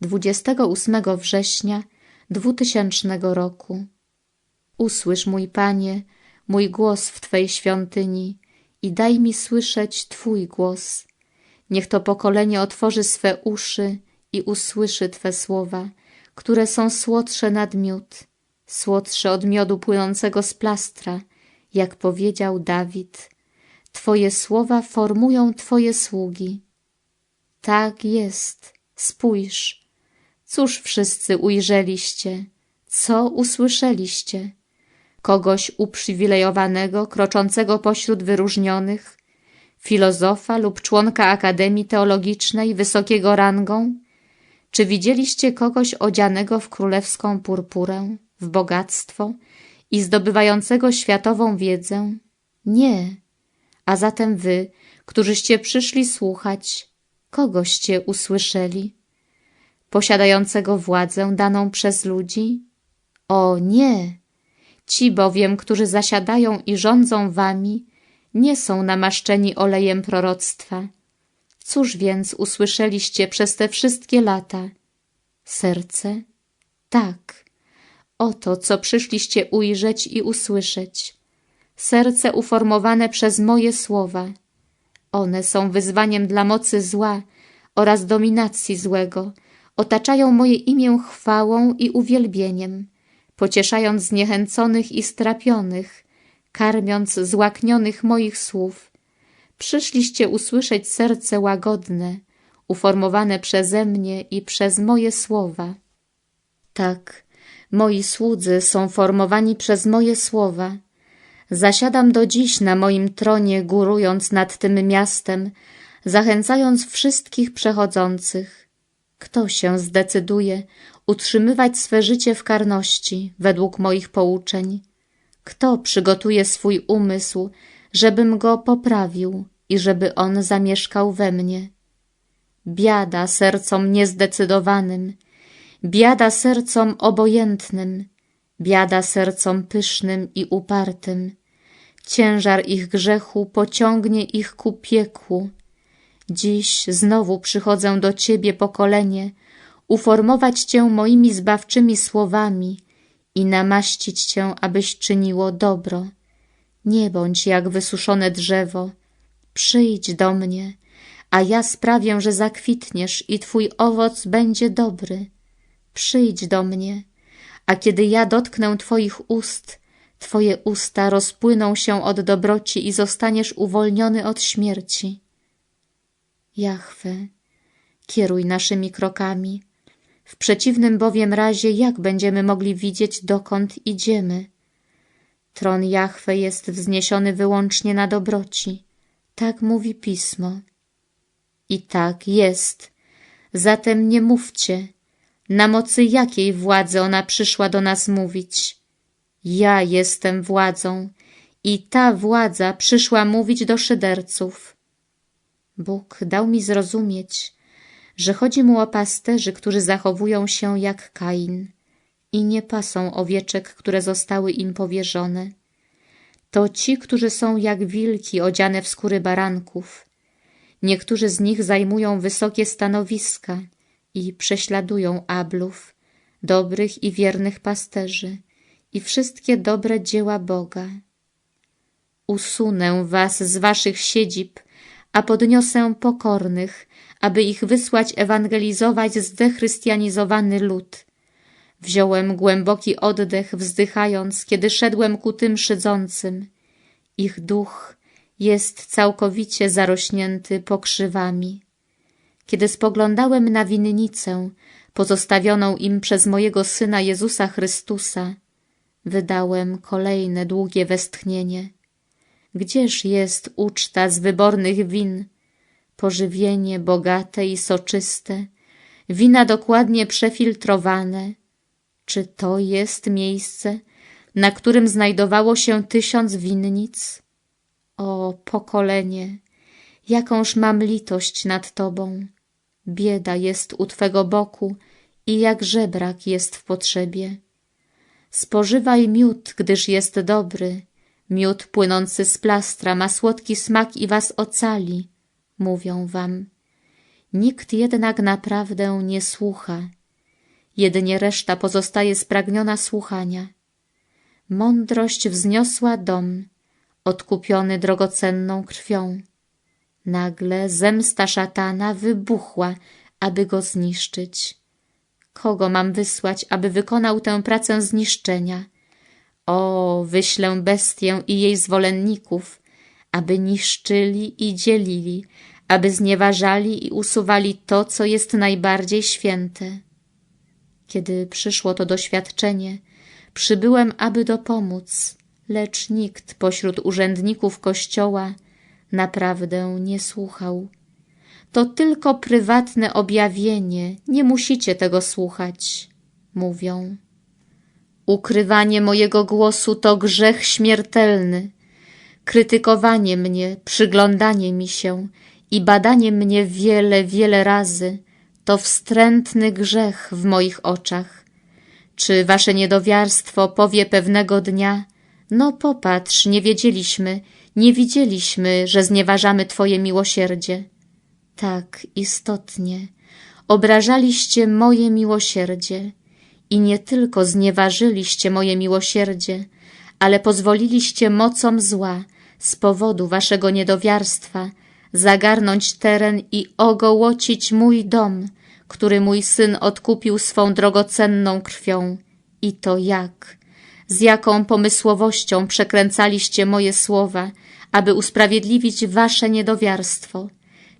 28 września 2000 roku. Usłysz, mój Panie, mój głos w Twej świątyni i daj mi słyszeć Twój głos. Niech to pokolenie otworzy swe uszy i usłyszy Twe słowa, które są słodsze nad miód, słodsze od miodu płynącego z plastra, jak powiedział Dawid. Twoje słowa formują Twoje sługi. Tak jest, spójrz. Cóż wszyscy ujrzeliście, co usłyszeliście? Kogoś uprzywilejowanego, kroczącego pośród wyróżnionych, filozofa lub członka Akademii Teologicznej wysokiego rangą? Czy widzieliście kogoś odzianego w królewską purpurę, w bogactwo i zdobywającego światową wiedzę? Nie. A zatem wy, którzyście przyszli słuchać, kogoście usłyszeli? Posiadającego władzę daną przez ludzi? O nie! Ci bowiem, którzy zasiadają i rządzą wami, nie są namaszczeni olejem proroctwa. Cóż więc usłyszeliście przez te wszystkie lata? Serce? Tak. Oto, co przyszliście ujrzeć i usłyszeć. Serce uformowane przez moje słowa. One są wyzwaniem dla mocy zła oraz dominacji złego, otaczają moje imię chwałą i uwielbieniem, pocieszając zniechęconych i strapionych, karmiąc złaknionych moich słów. Przyszliście usłyszeć serce łagodne, uformowane przeze mnie i przez moje słowa. Tak, moi słudzy są formowani przez moje słowa. Zasiadam do dziś na moim tronie, górując nad tym miastem, zachęcając wszystkich przechodzących. Kto się zdecyduje utrzymywać swe życie w karności według moich pouczeń? Kto przygotuje swój umysł, żebym go poprawił i żeby on zamieszkał we mnie? Biada sercom niezdecydowanym, biada sercom obojętnym, biada sercom pysznym i upartym. Ciężar ich grzechu pociągnie ich ku piekłu. Dziś znowu przychodzę do Ciebie, pokolenie, uformować Cię moimi zbawczymi słowami i namaścić Cię, abyś czyniło dobro. Nie bądź jak wysuszone drzewo. Przyjdź do mnie, a ja sprawię, że zakwitniesz i Twój owoc będzie dobry. Przyjdź do mnie, a kiedy ja dotknę Twoich ust, Twoje usta rozpłyną się od dobroci i zostaniesz uwolniony od śmierci. Jahwe, kieruj naszymi krokami. W przeciwnym bowiem razie jak będziemy mogli widzieć, dokąd idziemy? Tron Jahwe jest wzniesiony wyłącznie na dobroci. Tak mówi Pismo. I tak jest. Zatem nie mówcie, na mocy jakiej władzy ona przyszła do nas mówić. Ja jestem władzą i ta władza przyszła mówić do szyderców. Bóg dał mi zrozumieć, że chodzi mu o pasterzy, którzy zachowują się jak Kain i nie pasą owieczek, które zostały im powierzone. To ci, którzy są jak wilki odziane w skóry baranków. Niektórzy z nich zajmują wysokie stanowiska i prześladują ablów, dobrych i wiernych pasterzy i wszystkie dobre dzieła Boga. Usunę was z waszych siedzib, a podniosę pokornych, aby ich wysłać ewangelizować zdechrystianizowany lud. Wziąłem głęboki oddech, wzdychając, kiedy szedłem ku tym szydzącym. Ich duch jest całkowicie zarośnięty pokrzywami. Kiedy spoglądałem na winnicę, pozostawioną im przez mojego Syna Jezusa Chrystusa, wydałem kolejne długie westchnienie. Gdzież jest uczta z wybornych win, pożywienie bogate i soczyste, wina dokładnie przefiltrowane? Czy to jest miejsce, na którym znajdowało się tysiąc winnic? O pokolenie, jakąż mam litość nad Tobą. Bieda jest u Twego boku i jak żebrak jest w potrzebie. Spożywaj miód, gdyż jest dobry. Miód płynący z plastra ma słodki smak i was ocali, mówią wam. Nikt jednak naprawdę nie słucha. Jedynie reszta pozostaje spragniona słuchania. Mądrość wzniosła dom, odkupiony drogocenną krwią. Nagle zemsta szatana wybuchła, aby go zniszczyć. Kogo mam wysłać, aby wykonał tę pracę zniszczenia? O, wyślę bestię i jej zwolenników, aby niszczyli i dzielili, aby znieważali i usuwali to, co jest najbardziej święte. Kiedy przyszło to doświadczenie, przybyłem, aby dopomóc, lecz nikt pośród urzędników kościoła naprawdę nie słuchał. To tylko prywatne objawienie, nie musicie tego słuchać, mówią. Ukrywanie mojego głosu to grzech śmiertelny. Krytykowanie mnie, przyglądanie mi się i badanie mnie wiele, wiele razy to wstrętny grzech w moich oczach. Czy wasze niedowiarstwo powie pewnego dnia, no popatrz, nie wiedzieliśmy, nie widzieliśmy, że znieważamy Twoje miłosierdzie. Tak, istotnie, obrażaliście moje miłosierdzie i nie tylko znieważyliście moje miłosierdzie, ale pozwoliliście mocom zła z powodu waszego niedowiarstwa zagarnąć teren i ogołocić mój dom, który mój syn odkupił swą drogocenną krwią. I to jak? Z jaką pomysłowością przekręcaliście moje słowa, aby usprawiedliwić wasze niedowiarstwo?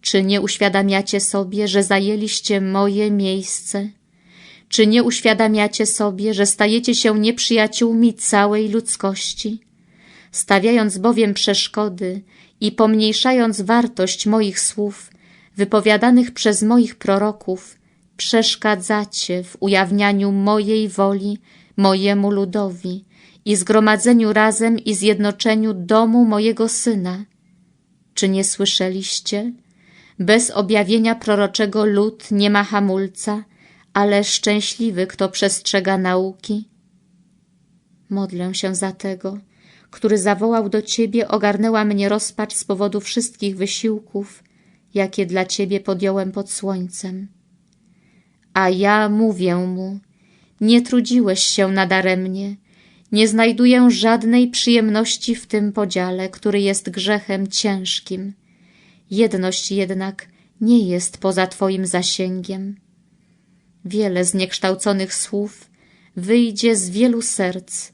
Czy nie uświadamiacie sobie, że zajęliście moje miejsce? Czy nie uświadamiacie sobie, że stajecie się nieprzyjaciółmi całej ludzkości? Stawiając bowiem przeszkody i pomniejszając wartość moich słów, wypowiadanych przez moich proroków, przeszkadzacie w ujawnianiu mojej woli mojemu ludowi i zgromadzeniu razem i zjednoczeniu domu mojego Syna. Czy nie słyszeliście? Bez objawienia proroczego lud nie ma hamulca, ale szczęśliwy, kto przestrzega nauki. Modlę się za tego, który zawołał do Ciebie, ogarnęła mnie rozpacz z powodu wszystkich wysiłków, jakie dla Ciebie podjąłem pod słońcem. A ja mówię mu, nie trudziłeś się nadaremnie, nie znajduję żadnej przyjemności w tym podziale, który jest grzechem ciężkim. Jedność jednak nie jest poza Twoim zasięgiem. Wiele zniekształconych słów wyjdzie z wielu serc,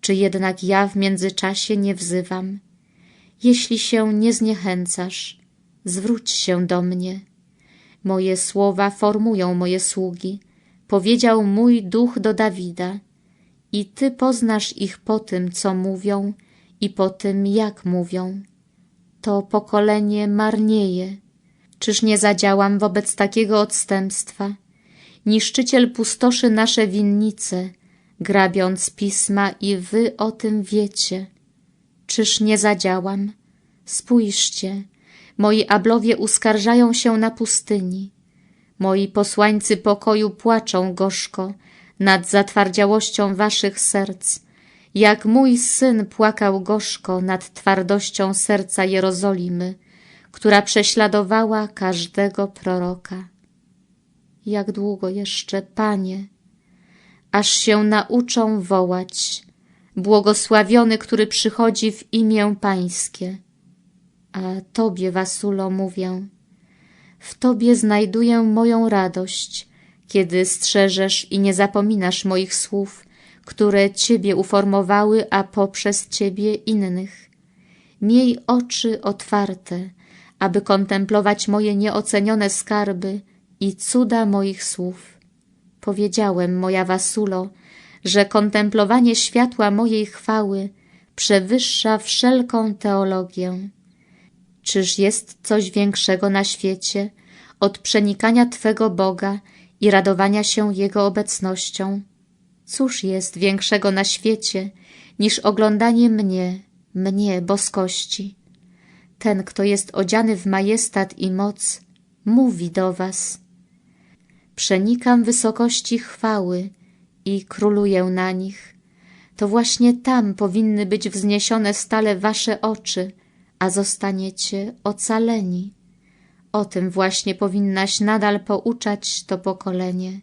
czy jednak ja w międzyczasie nie wzywam? Jeśli się nie zniechęcasz, zwróć się do mnie. Moje słowa formują moje sługi, powiedział mój duch do Dawida. I ty poznasz ich po tym, co mówią i po tym, jak mówią. To pokolenie marnieje. Czyż nie zadziałam wobec takiego odstępstwa? Niszczyciel pustoszy nasze winnice, grabiąc pisma i wy o tym wiecie. Czyż nie zadziałam? Spójrzcie, moi ablowie uskarżają się na pustyni. Moi posłańcy pokoju płaczą gorzko nad zatwardziałością waszych serc, jak mój syn płakał gorzko nad twardością serca Jerozolimy, która prześladowała każdego proroka. Jak długo jeszcze, Panie, aż się nauczą wołać, błogosławiony, który przychodzi w imię Pańskie. A Tobie, Wasulo, mówię, w Tobie znajduję moją radość, kiedy strzeżesz i nie zapominasz moich słów, które Ciebie uformowały, a poprzez Ciebie innych. Miej oczy otwarte, aby kontemplować moje nieocenione skarby i cuda moich słów. Powiedziałem, moja Wasulo, że kontemplowanie światła mojej chwały przewyższa wszelką teologię. Czyż jest coś większego na świecie od przenikania Twego Boga i radowania się Jego obecnością? Cóż jest większego na świecie niż oglądanie mnie, mnie, boskości? Ten, kto jest odziany w majestat i moc, mówi do was. Przenikam wysokości chwały i króluję na nich. To właśnie tam powinny być wzniesione stale wasze oczy, a zostaniecie ocaleni. O tym właśnie powinnaś nadal pouczać to pokolenie.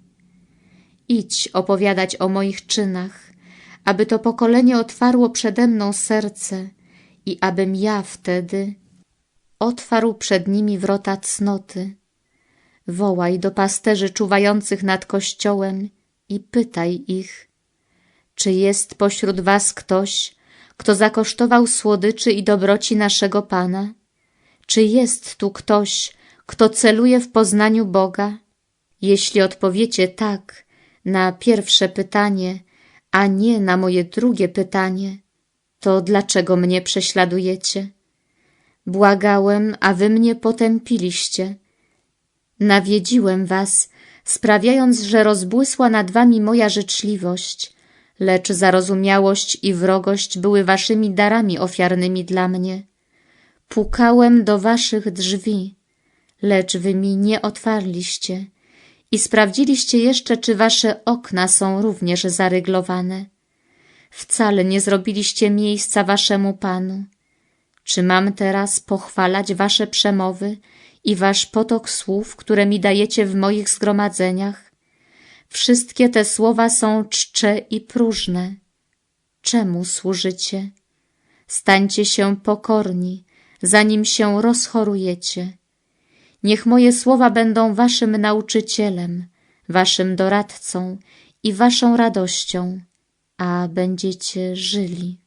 Idź opowiadać o moich czynach, aby to pokolenie otwarło przede mną serce i abym ja wtedy otwarł przed nimi wrota cnoty. Wołaj do pasterzy czuwających nad kościołem i pytaj ich, czy jest pośród was ktoś, kto zakosztował słodyczy i dobroci naszego Pana? Czy jest tu ktoś, kto celuje w poznaniu Boga? Jeśli odpowiecie tak na pierwsze pytanie, a nie na moje drugie pytanie, to dlaczego mnie prześladujecie? Błagałem, a wy mnie potępiliście. Nawiedziłem was, sprawiając, że rozbłysła nad wami moja życzliwość, lecz zarozumiałość i wrogość były waszymi darami ofiarnymi dla mnie. Pukałem do waszych drzwi, lecz wy mi nie otwarliście i sprawdziliście jeszcze, czy wasze okna są również zaryglowane. Wcale nie zrobiliście miejsca waszemu Panu. Czy mam teraz pochwalać wasze przemowy i wasz potok słów, które mi dajecie w moich zgromadzeniach? Wszystkie te słowa są czcze i próżne. Czemu służycie? Stańcie się pokorni, zanim się rozchorujecie. Niech moje słowa będą waszym nauczycielem, waszym doradcą i waszą radością, a będziecie żyli.